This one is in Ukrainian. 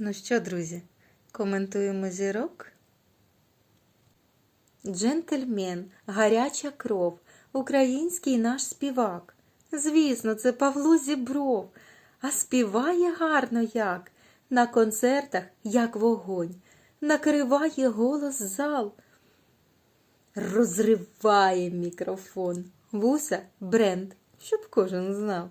Ну що, друзі, коментуємо зірок? Джентльмен, гаряча кров, український наш співак. Звісно, це Павло Зібров, а співає гарно як, на концертах, як вогонь, накриває голос зал, розриває мікрофон. Вуса бренд, щоб кожен знав.